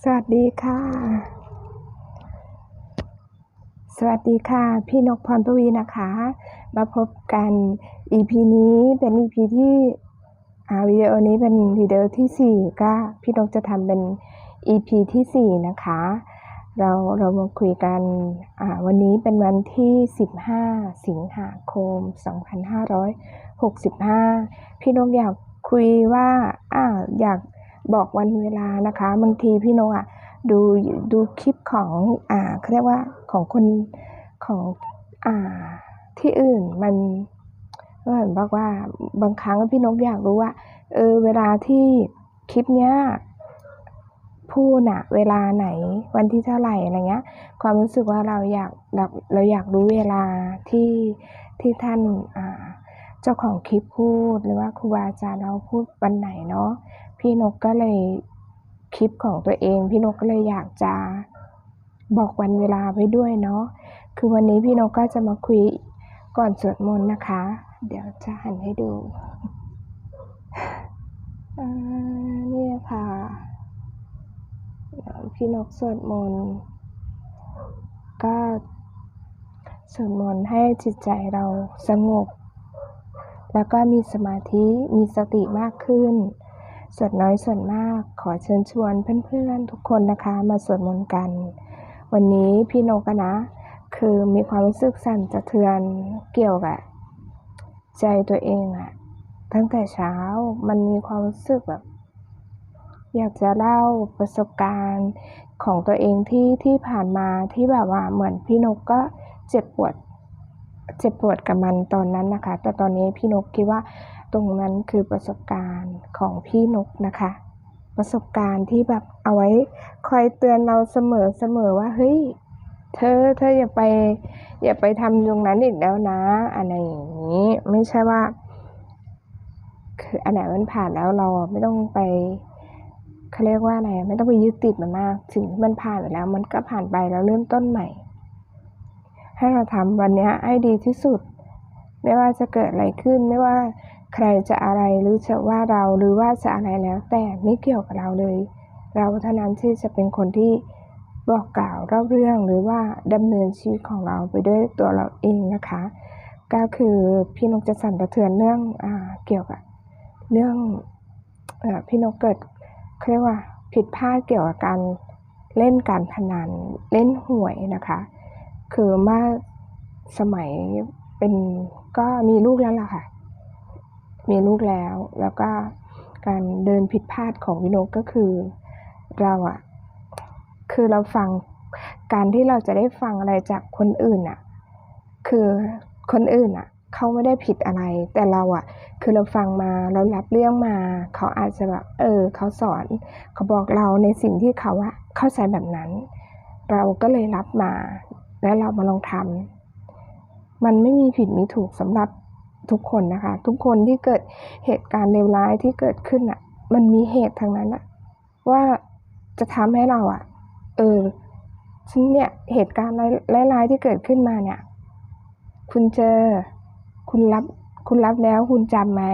สวัสดีค่ะ สวัสดีค่ะ พี่นกพรปวีนะคะ มาพบกัน EP นี้เป็น EP ที่อาวิดีโอนี้เป็นวิดีโอที่ 4 ก็พี่นกจะทำเป็น EP ที่ 4 นะคะ เราเรามาคุยกันวันนี้เป็นวันที่ 15 สิงหาคม 2565 พี่นกอยากคุยว่าอ่าอยาก บอกวันเวลานะคะบางทีพี่นกอะดูดูคลิปของอ่าเขาเรียกว่าของคนของอ่าที่อื่นมันก็เหมือนบอกว่าบางครั้งพี่นกอยากรู้ว่าเออเวลาที่คลิปเนี้ยพูดอะเวลาไหนวันที่เท่าไหร่อะไรเงี้ย ความรู้สึกว่าเราอยากเราเราอยากรู้เวลาที่ที่ท่านอ่าเจ้าของคลิปพูดหรือว่าครูบาอาจารย์เราพูดวันไหนเนาะ พี่นกก็เลยคลิปของตัวเอง พี่นกก็เลยอยากจะบอกวันเวลาไว้ด้วยเนาะคือวันนี้พี่นกก็จะมาคุยก่อนสวดมนต์นะคะ เดี๋ยวจะหันให้ดูอ่านี่ค่ะพี่นกสวดมนต์ก็สวดมนต์ให้จิตใจเราสงบ แล้วก็มีสมาธิมีสติมากขึ้น ส่วนน้อยส่วนมากขอเชิญชวนเพื่อนๆ ทุกคนนะคะมาสวดมนต์กัน วันนี้พี่นกนะ คือมีความรู้สึกสั่นสะเทือนเกี่ยวกับใจตัวเองอะตั้งแต่เช้ามันมีความรู้สึกแบบ อยากจะเล่าประสบการณ์ของตัวเองที่ที่ผ่านมาที่แบบว่าเหมือนพี่นกก็เจ็บปวด เจ็บปวดกับมันตอนนั้นนะคะ แต่ตอนนี้พี่นกคิดว่า ตรงนั้นคือประสบการณ์ของพี่นกนะคะ ประสบการณ์ที่แบบเอาไว้คอยเตือนเราเสมอเสมอว่าเฮ้ยเธอเธออย่าไป อย่าไปทำตรงนั้นอีกแล้วนะอะไรอย่างนี้ ไม่ใช่ว่า คืออันไหนมันผ่านแล้วเราไม่ต้องไปเขาเรียกว่าอะไรไม่ต้องไปยึดติดมันมากสิ่งที่มันผ่านไปแล้ว มันก็ผ่านไปแล้วเริ่มต้นใหม่ ให้เราทำวันนี้ให้ดีที่สุด ไม่ว่าจะเกิดอะไรขึ้น ไม่ว่า ใครจะอะไรหรือจะว่าเราหรือว่าจะอะไรแล้ว แต่ไม่เกี่ยวกับเราเลย เราเท่านั้นที่จะเป็นคนที่บอกกล่าวเล่าเรื่องหรือว่าดำเนินชีวิตของเราไปด้วยตัวเราเองนะคะ ก็คือพี่นกจะสั่นสะเทือนเรื่องอเกี่ยวกับเรื่องอพี่นกเกิดเขาเรียกว่าผิดพลาดเกี่ยวกับการเล่นการพนันเล่นหวยนะคะ คือเมื่อสมัยเป็นก็มีลูกแล้วล่ะค่ะ มีลูกแล้ว แล้วก็การเดินผิดพลาดของวินกก็คือเราอะคือเราฟังการที่เราจะได้ฟังอะไรจากคนอื่นอะคือคนอื่นอะเขาไม่ได้ผิดอะไร แต่เราอะคือเราฟังมาเรารับเรื่องมา เขาอาจจะแบบเออเขาสอน เขาบอกเราในสิ่งที่เขาอะเข้าใจแบบนั้น เราก็เลยรับมา แล้วเรามาลองทำมันไม่มีผิดมีถูกสำหรับ ทุกคนนะคะ ทุกคนที่เกิดเหตุการณ์เลวร้ายที่เกิดขึ้นอะมันมีเหตุทางนั้นอะว่าจะทำให้เราอะเออฉันเนี่ยเหตุการณ์ร้ายๆที่เกิดขึ้นมาเนี่ย คุณเจอ คุณรับ คุณรับแล้วคุณจำไหม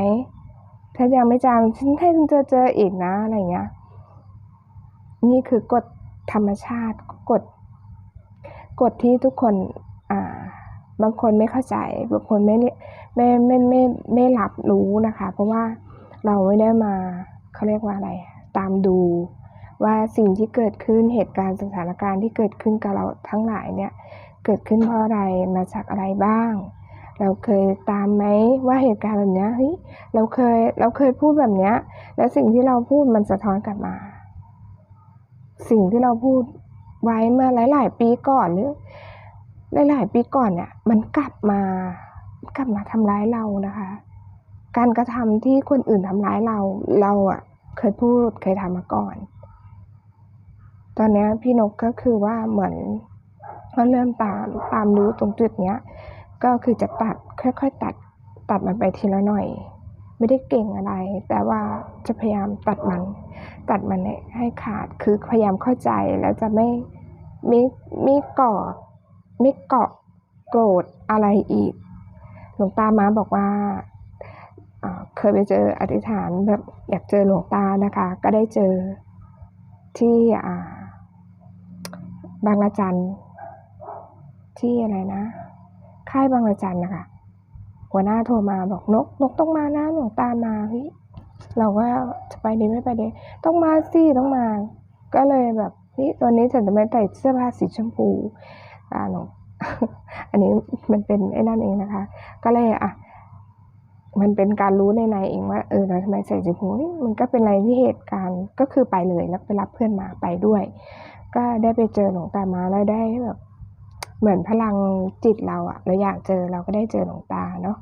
ถ้ายังไม่จำฉันให้คุณเจอเจออีกนะอะไรเงี้ย นี่คือกฎธรรมชาติกฎกฎที่ทุกคนอ่า บางคนไม่เข้าใจ บางคนไม่ไม่ไม่ไม่ไม่รับรู้นะคะ เพราะว่าเราไม่ได้มาเขาเรียกว่าอะไร ตามดูว่าสิ่งที่เกิดขึ้นเหตุการณ์สถานการณ์ที่เกิดขึ้นกับเราทั้งหลายเนี่ยเกิดขึ้นเพราะอะไรมาจากอะไรบ้าง เราเคยตามไหมว่าเหตุการณ์แบบนี้เฮ้ยเราเคยเราเคยพูดแบบเนี้ยแล้วสิ่งที่เราพูดมันสะท้อนกลับมา สิ่งที่เราพูดไว้เมื่อหลาย ๆ ปีก่อนหรือ หลาย ๆ ปีก่อนเนี่ยมันกลับมากลับมาทำร้ายเรานะคะ การกระทำที่คนอื่นทำร้ายเราเราอะเคยพูดเคยทำมาก่อน ตอนนี้พี่นกก็คือว่าเหมือนก็เริ่มตามตามรู้ตรงจุดเนี้ย ก็คือจะตัดค่อยๆตัดตัดมันไปทีละหน่อย ไม่ได้เก่งอะไร แต่ว่าจะพยายามตัดมัน ตัดมันให้ขาดคือพยายามเข้าใจแล้วจะไม่ไม่ไม่ก่อ ไม่เกาะโกรธอะไรอีก หลวงตามาบอกว่าเคยไปเจออธิษฐานแบบอยากเจอหลวงตานะคะ ก็ได้เจอที่บางระจันที่อะไรนะค่ายบางระจันนะคะ หัวหน้าโทรมาบอกนก นกต้องมานะหลวงตามาเฮ้ยเราก็จะไปดีไม่ไปดีต้องมาสิต้องมา ก็เลยแบบนี่วันนี้ฉันจะไม่ใส่เสื้อผ้าสีชมพู อ่าหลวงอันนี้มันเป็นไอ้นั่นเองนะคะ ก็เลยอะมันเป็นการรู้ในในเองว่าเออเราทำไมใส่สีชมพูมันก็เป็นอะไรที่เหตุการณ์ก็คือไปเลยแล้วไปรับเพื่อนมาไปด้วย ก็ได้ไปเจอหลวงตามาแล้วได้แบบเหมือนพลังจิตเราอะเราอยากเจอเราก็ได้เจอหลวงตาเนาะ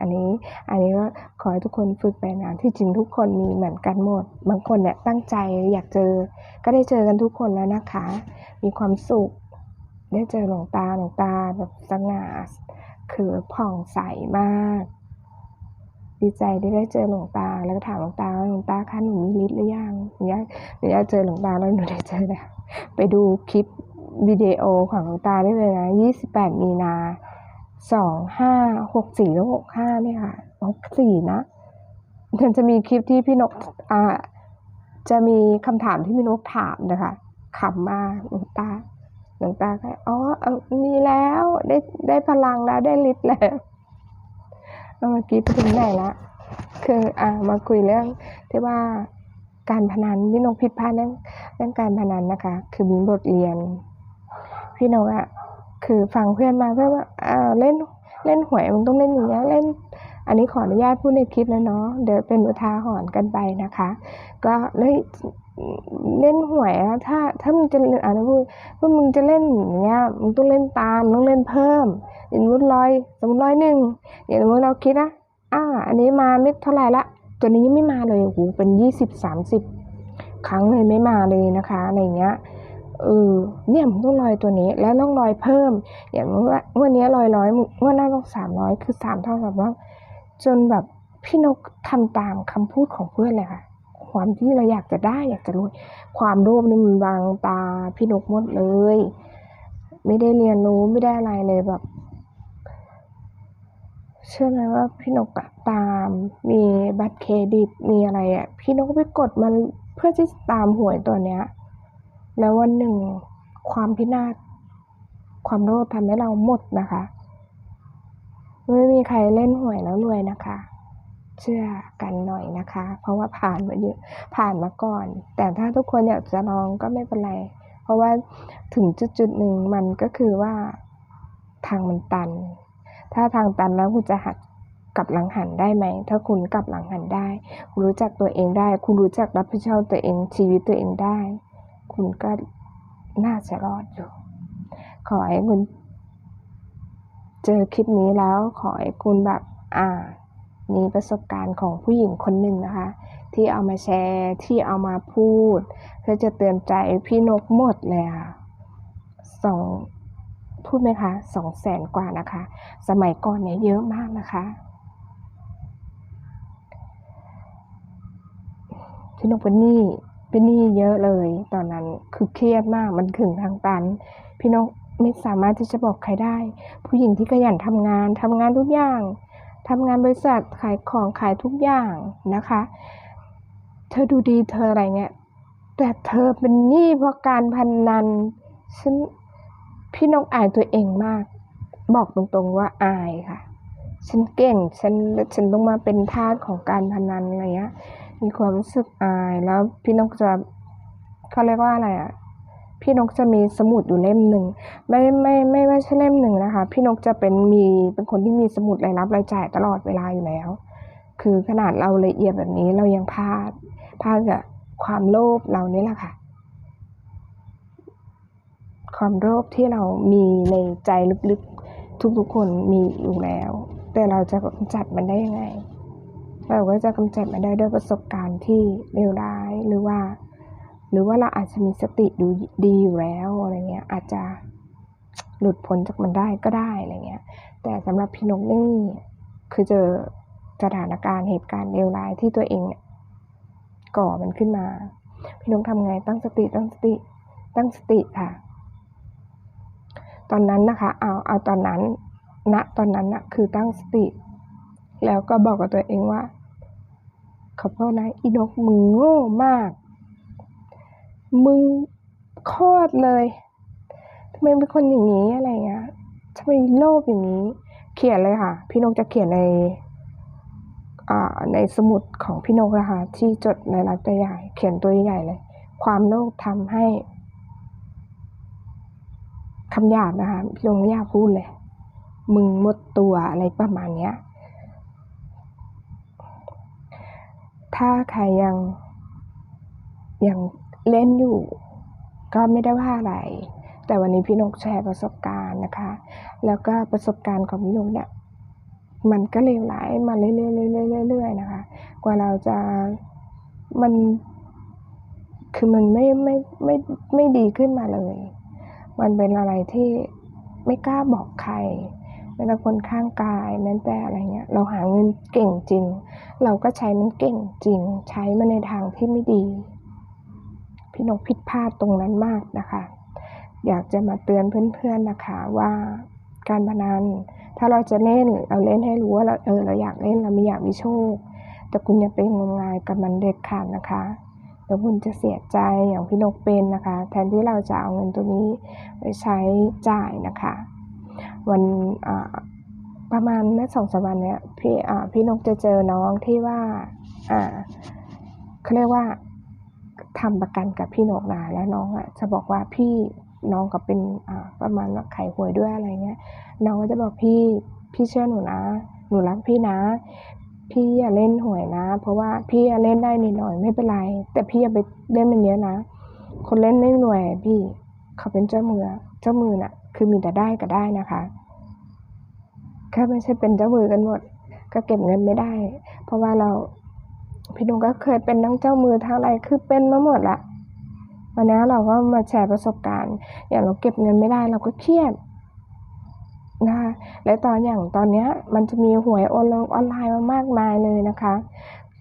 อันนี้อันนี้ก็ขอให้ทุกคนฝึกไปนะที่จริงทุกคนมีเหมือนกันหมด บางคนเนี่ยตั้งใจอยากเจอ ก็ได้เจอกันทุกคนแล้วนะคะ มีความสุข ได้เจอหลวงตาหลวงตาแบบสง่าคือผ่องใสมาก ดีใจที่ได้เจอหลวงตา แล้วก็ถามหลวงตาว่าหลวงตาคะหนูมีฤทธิ์หรือยังหนูอยากหนูอยากเจอหลวงตาแล้วหนูได้เจอแล้วไปดูคลิปวิดีโอของหลวงตาได้เลยนะ28มีนา25 64แล้ว65เนี่ยค่ะ64นะมันจะมีคลิปที่พี่นกอ่าจะมีคำถามที่พี่นกถามนะคะขำมากหลวงตา หลวงตาก็อ๋อมีแล้วได้ได้พลังแล้วได้ฤทธิ์แล้วเมื่อกี้ไปถึงไหนละคืออ่ามาคุยเรื่องที่ว่าการพนันพี่นกผิดพลาดเรื่องเรื่องการพนันนะคะ คือมีบทเรียน พี่นกอะคือฟังเพื่อนมาเพื่อว่าเออเล่นเล่นหวยมึงต้องเล่นอย่างเงี้ยเล่น อันนี้ขออนุญาตพูดในคลิปนะเนาะเดี๋ยวเป็นอุทาหรณ์กันไปนะคะ ก็เล่น เล่นหวยอะถ้าถ้ามึงจะเล่นอ่านพูดว่ามึงจะเล่นอย่างเงี้ยมึงต้องเล่นตามต้องเล่นเพิ่มอย่างสมมติร้อยสมมติร้อยหนึ่งอย่างสมมติเราคิดนะอ่า อันนี้มาไม่เท่าไหร่ละตัวนี้ยังไม่มาเลยโอ้โหเป็นยี่สิบสามสิบครั้งเลยไม่มาเลยนะคะอะไรเงี้ยเออเนี่ยมึงต้องลอยตัวนี้ แล้วต้องลอยเพิ่ม อย่างว่าวันนี้ลอยร้อยว่าหน้าต้องสามร้อยคือสามเท่ากับว่าจนแบบพี่นกทำตามคำพูดของเพื่อนเลยค่ะ ความที่เราอยากจะได้อยากจะรวย ความโลภนี่มันบังตาพี่นกหมดเลย ไม่ได้เรียนรู้ไม่ได้อะไรเลยแบบ เชื่อไหมว่าพี่นกอะตามมีบัตรเครดิตมีอะไรอะพี่นกไปกดมันเพื่อที่จะตามหวยตัวเนี้ย แล้ววันหนึ่งความพินาศความโลภทำให้เราหมดนะคะ ไม่มีใครเล่นหวยแล้วรวยนะคะ เชื่อกันหน่อยนะคะ เพราะว่าผ่านมาเยอะผ่านมาก่อน แต่ถ้าทุกคนอยากจะลองก็ไม่เป็นไร เพราะว่าถึงจุดจุดๆหนึ่งมันก็คือว่าทางมันตัน ถ้าทางตันแล้วคุณจะหักกลับหลังหันได้ไหม ถ้าคุณกลับหลังหันได้ คุณรู้จักตัวเองได้ คุณรู้จักรับผิดชอบตัวเอง ชีวิตตัวเองได้ คุณก็น่าจะรอดอยู่ ขอให้คุณเจอคลิปนี้แล้วขอให้คุณแบบอ่า มีประสบการณ์ของผู้หญิงคนหนึ่งนะคะ ที่เอามาแชร์ที่เอามาพูด เพื่อจะเตือนใจพี่นกหมดเลยค่ะสองพูดไหมคะสองแสนกว่านะคะ สมัยก่อนเนี่ยเยอะมากนะคะพี่นกเป็นหนี้เป็นหนี้เยอะเลย ตอนนั้นคือเครียดมากมันถึงทางตัน พี่นกไม่สามารถที่จะบอกใครได้ ผู้หญิงที่ขยันทำงานทำงานทุกอย่าง ทำงานบริษัทขายของขายทุกอย่างนะคะ เธอดูดีเธออะไรเงี้ย แต่เธอเป็นหนี้เพราะการพนนันฉันพี่นกอายตัวเองมาก บอกตรงๆว่าอายค่ะ ฉันเก่งฉันฉันต้องมาเป็นทาสของการพนันอะไรเงี้ยมีความรู้สึกอายแล้วพี่นกจะเขาเรียกว่าอะไรอะ พี่นกจะมีสมุดอยู่เล่มหนึ่งไม่ไม่ไม่ไม่ใช่เล่มหนึ่งนะคะ พี่นกจะเป็นมีเป็นคนที่มีสมุดรายรับรายจ่ายตลอดเวลาอยู่แล้ว คือขนาดเราละเอียดแบบนี้เรายังพลาดพลาดกับความโลภเรานี่แหละค่ะ ความโลภที่เรามีในใจลึกๆทุกๆคนมีอยู่แล้ว แต่เราจะกำจัดมันได้ยังไงเราก็จะกำจัดมันได้ด้วยประสบการณ์ที่เลวร้ายหรือว่า หรือว่าเราอาจจะมีสติดูดีอยู่แล้วอะไรเงี้ยอาจจะหลุดพ้นจากมันได้ก็ได้อะไรเงี้ย แต่สำหรับพี่นกนี่คือเจอสถานการณ์เหตุการณ์เลวร้ายที่ตัวเองก่อมันขึ้นมา พี่นกทำไงตั้งสติตั้งสติตั้งสติค่ะ ตอนนั้นนะคะเอาเอาตอนนั้นณตอนนั้นนะคือตั้งสติ แล้วก็บอกกับตัวเองว่าขอโทษนะอีนกมึงโง่มาก มึงโคตรเลยทำไมเป็นคนอย่างนี้อะไรเงี้ยทำไมโลภอย่างนี้ เขียนเลยค่ะ พี่นกจะเขียนในอ่าในสมุดของพี่นกนะคะที่จดในรักตัวใหญ่เขียนตัวใหญ่เลย ความโลภทำให้คำหยาบนะคะพี่นกไม่อยากพูดเลย มึงหมดตัวอะไรประมาณเนี้ย ถ้าใครยังยัง เล่นอยู่ ก็ไม่ได้ว่าอะไร แต่วันนี้พี่นกแชร์ประสบการณ์นะคะ แล้วก็ประสบการณ์ของพี่นกเนี่ยมันก็เลวร้ายมาเรื่อยๆเรื่อยๆเรื่อยๆนะคะ กว่าเราจะมันคือมันไม่ไม่ไม่ไม่ดีขึ้นมาเลย มันเป็นอะไรที่ไม่กล้าบอกใครแม้แต่คนข้างกายแม้แต่อะไรเงี้ย เราหาเงินเก่งจริง เราก็ใช้มันเก่งจริง ใช้มันในทางที่ไม่ดี พี่นกผิดพลาดตรงนั้นมากนะคะ อยากจะมาเตือนเพื่อนๆนะคะว่าการพนันถ้าเราจะเล่นเราเล่นให้รู้ว่าเราเออเราอยากเล่นเราไม่อยากมีโชค แต่คุณอย่าไปงมงายกับมันเด็ดขาดนะคะเดี๋ยวคุณจะเสียใจอย่างพี่นกเป็นนะคะ แทนที่เราจะเอาเงินตัวนี้ไปใช้จ่ายนะคะ วันประมาณเมื่อสองสามวันเนี้ยพี่อ่าพี่นกจะเจอน้องที่ว่าอ่าเขาเรียกว่า ทำประกันกับพี่นกนะแล้วน้องอะจะบอกว่าพี่น้องก็เป็นอ่าประมาณว่าขายหวยด้วยอะไรเงี้ย น้องก็จะบอกพี่พี่เชื่อหนูนะ หนูรักพี่นะ พี่อย่าเล่นหวยนะ เพราะว่าพี่เล่นได้นิดหน่อยไม่เป็นไร แต่พี่อย่าไปเล่นมันเยอะนะ คนเล่นไม่หน่วย พี่เขาเป็นเจ้ามือเจ้ามือน่ะ คือมีแต่ได้ก็ได้นะคะแค่ไม่ใช่เป็นเจ้ามือกันหมด ก็เก็บเงินไม่ได้ เพราะว่าเรา พี่นุงก็เคยเป็นทั้งเจ้ามือทั้งอะไรคือเป็นมาหมดละวันนี้เราก็มาแชร์ประสบการณ์ อย่างเราเก็บเงินไม่ได้เราก็เครียดนะคะและตอนอย่างตอนเนี้ยมันจะมีหวยออนไลน์ออนไลน์มามากมายเลยนะคะ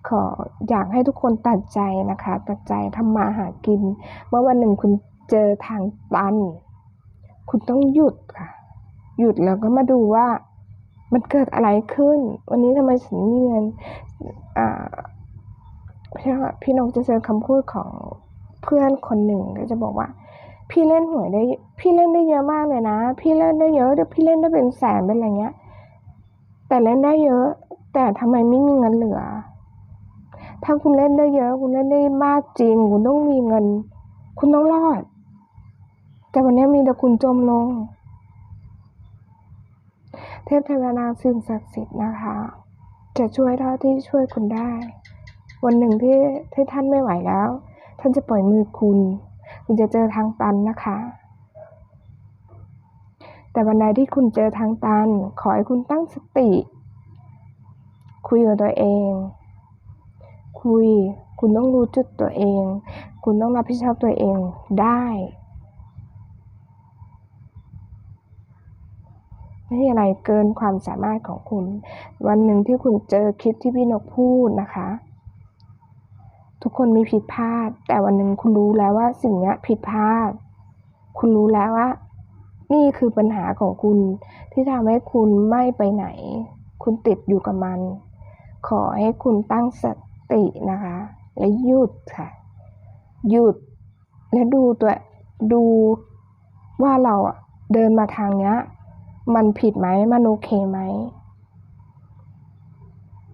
ขออยากให้ทุกคนตัดใจนะคะ ตัดใจทำมาหากิน เมื่อวันหนึ่งคุณเจอทางตัน คุณต้องหยุดค่ะ หยุดแล้วก็มาดูว่ามันเกิดอะไรขึ้น วันนี้ทำไมฉันมีเงินอ่า พี่พี่นกจะเจอคำพูดของเพื่อนคนหนึ่งก็จะบอกว่า พี่เล่นหวยได้ พี่เล่นได้เยอะมากเลยนะ พี่เล่นได้เยอะเดี๋ยวพี่เล่นได้เป็นแสนเป็นอะไรเงี้ย แต่เล่นได้เยอะ แต่ทำไมไม่มีเงินเหลือ ถ้าคุณเล่นได้เยอะ คุณเล่นได้มากจริง คุณต้องมีเงิน คุณต้องรอด แต่วันนี้มีแต่คุณจมลง เทพเทวดาสิ่งศักดิ์สิทธิ์นะคะ จะช่วยเท่าที่ช่วยคุณได้ วันหนึ่งที่ที่ท่านไม่ไหวแล้ว ท่านจะปล่อยมือคุณ คุณจะเจอทางตันนะคะ แต่วันใดที่คุณเจอทางตัน ขอให้คุณตั้งสติ คุยกับตัวเอง คุย คุณต้องรู้จุดตัวเอง คุณต้องรับผิดชอบตัวเองได้ไม่มีอะไรเกินความสามารถของคุณ วันหนึ่งที่คุณเจอคลิปที่พี่นกพูดนะคะ ทุกคนมีผิดพลาด แต่วันหนึ่งคุณรู้แล้วว่าสิ่งนี้ผิดพลาด คุณรู้แล้วว่า นี่คือปัญหาของคุณที่ทำให้คุณไม่ไปไหน คุณติดอยู่กับมัน ขอให้คุณตั้งสตินะคะ และหยุดค่ะ หยุด และดูตัวดูว่าเราเดินมาทางเนี้ย มันผิดไหมมันโอเคไหม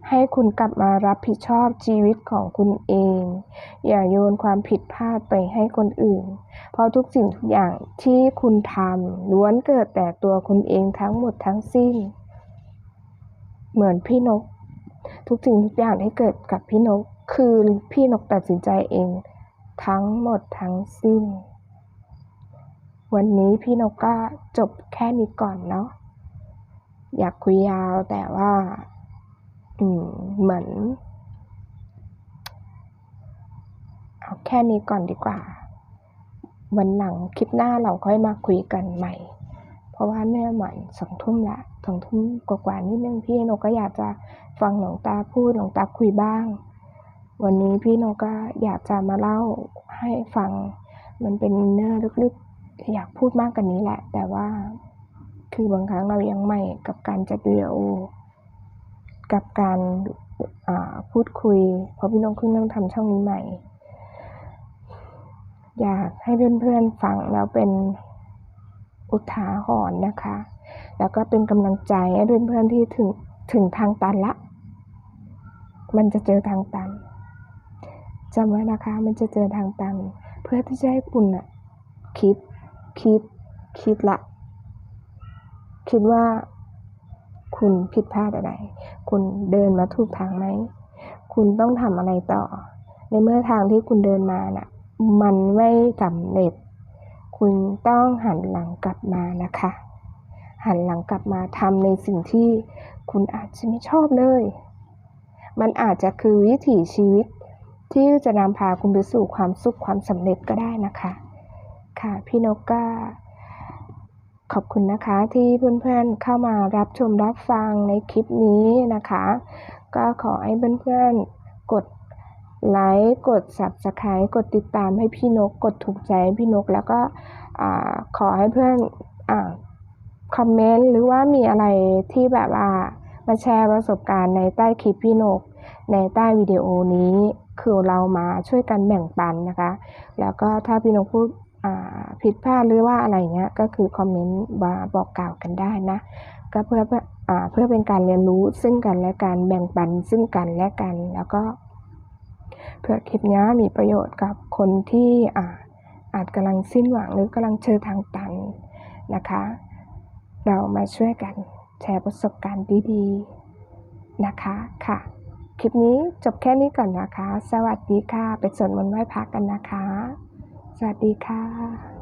ให้คุณกลับมารับผิดชอบชีวิตของคุณเอง อย่าโยนความผิดพลาดไปให้คนอื่น เพราะทุกสิ่งทุกอย่างที่คุณทำล้วนเกิดแต่ตัวคุณเองทั้งหมดทั้งสิ้น เหมือนพี่นก ทุกสิ่งทุกอย่างที่เกิดกับพี่นก คือพี่นกตัดสินใจเอง ทั้งหมดทั้งสิ้น วันนี้พี่นกก็จบแค่นี้ก่อนเนาะอยากคุยยาวแต่ว่า อืมเหมือนเอาแค่นี้ก่อนดีกว่า วันหลังคลิปหน้าเราค่อยมาคุยกันใหม่ เพราะว่าเนี่ยเหมือนสองทุ่มละสองทุ่มกว่าๆนิดนึงพี่นกก็อยากจะฟังหลวงตาพูดหลวงตาคุยบ้าง วันนี้พี่นกก็อยากจะมาเล่าให้ฟัง มันเป็นเนื้อลึกๆ อยากพูดมากกว่านี้แหละ แต่ว่าคือบางครั้งเรายังใหม่กับการจัดวิดีโอ กับการพูดคุย เพราะพี่นกเพิ่งเริ่มทำช่องนี้ใหม่ อยากให้เพื่อนๆฟังแล้วเป็นอุทาหรณ์นะคะ แล้วก็เป็นกำลังใจให้เพื่อนๆที่ถึงถึงทางตันละ มันจะเจอทางตันจำไว้นะคะ มันจะเจอทางตัน เพื่อที่จะให้คุณอะคิด คิด คิดละ คิดว่าคุณผิดพลาดอะไร คุณเดินมาถูกทางไหม คุณต้องทำอะไรต่อ ในเมื่อทางที่คุณเดินมาน่ะ มันไม่สำเร็จ คุณต้องหันหลังกลับมานะคะ หันหลังกลับมาทำในสิ่งที่คุณอาจจะไม่ชอบเลย มันอาจจะคือวิถีชีวิตที่จะนำพาคุณไปสู่ความสุขความสำเร็จก็ได้นะคะ ค่ะ พี่นกก็ ขอบคุณนะคะที่เพื่อนๆเข้ามารับชมรับฟังในคลิปนี้นะคะ ก็ขอให้เพื่อนๆ กดไลค์กด Subscribe กดติดตามให้พี่นก กดถูกใจให้พี่นก แล้วก็ขอให้เพื่อนอคอมเมนต์หรือว่ามีอะไรที่แบบว่ามาแชร์ประสบการณ์ในใต้คลิปพี่นก ในใต้วิดีโอนี้คือเรามาช่วยกันแบ่งปันนะคะ แล้วก็ถ้าพี่นกพูด ผิดพลาดหรือว่าอะไรเงี้ยก็คือคอมเมนต์มาบอกกล่าวกันได้นะ ก็เพื่อเพื่อเป็นการเรียนรู้ซึ่งกันและการแบ่งปันซึ่งกันและกันแล้วก็เพื่อคลิปนี้มีประโยชน์กับคนที่อาอาจกำลังสิ้นหวังหรือกำลังเจอทางตันนะคะ เรามาช่วยกันแชร์ประสบการณ์ดีๆนะคะค่ะ คลิปนี้จบแค่นี้ก่อนนะคะ สวัสดีค่ะ ไปสวดมนต์ไหว้พระกันนะคะ สวัสดีค่ะ